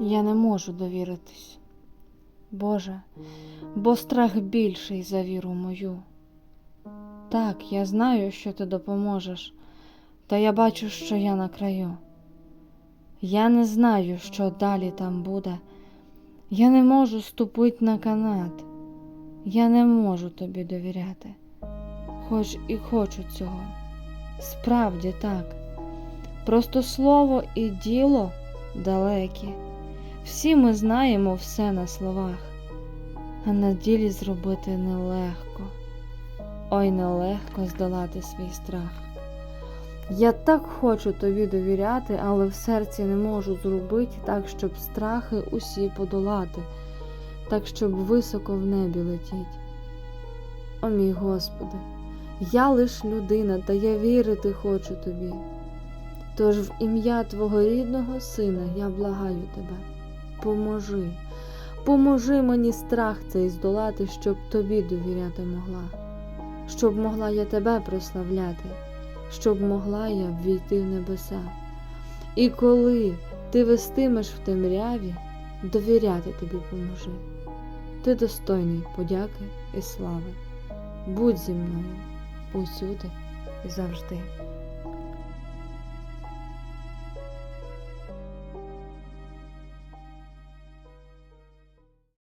Я не можу довіритись. Боже, бо страх більший за віру мою. Так, я знаю, що ти допоможеш, та я бачу, що я на краю. Я не знаю, що далі там буде. Я не можу ступити на канат. Я не можу тобі довіряти, хоч і хочу цього. Справді так. Просто слово і діло далекі. Всі ми знаємо все на словах, а на ділі зробити нелегко. Ой, нелегко здолати свій страх. Я так хочу тобі довіряти, але в серці не можу зробити так, щоб страхи усі подолати, так, щоб високо в небі летіть. О мій Господи, я лиш людина, та я вірити хочу тобі. Тож в ім'я Твого рідного Сина я благаю тебе, поможи, поможи мені страх цей здолати, щоб тобі довіряти могла, щоб могла я тебе прославляти, щоб могла я ввійти в небеса. І коли ти вестимеш в темряві, довіряти тобі поможи. Ти достойний подяки і слави. Будь зі мною усюди і завжди.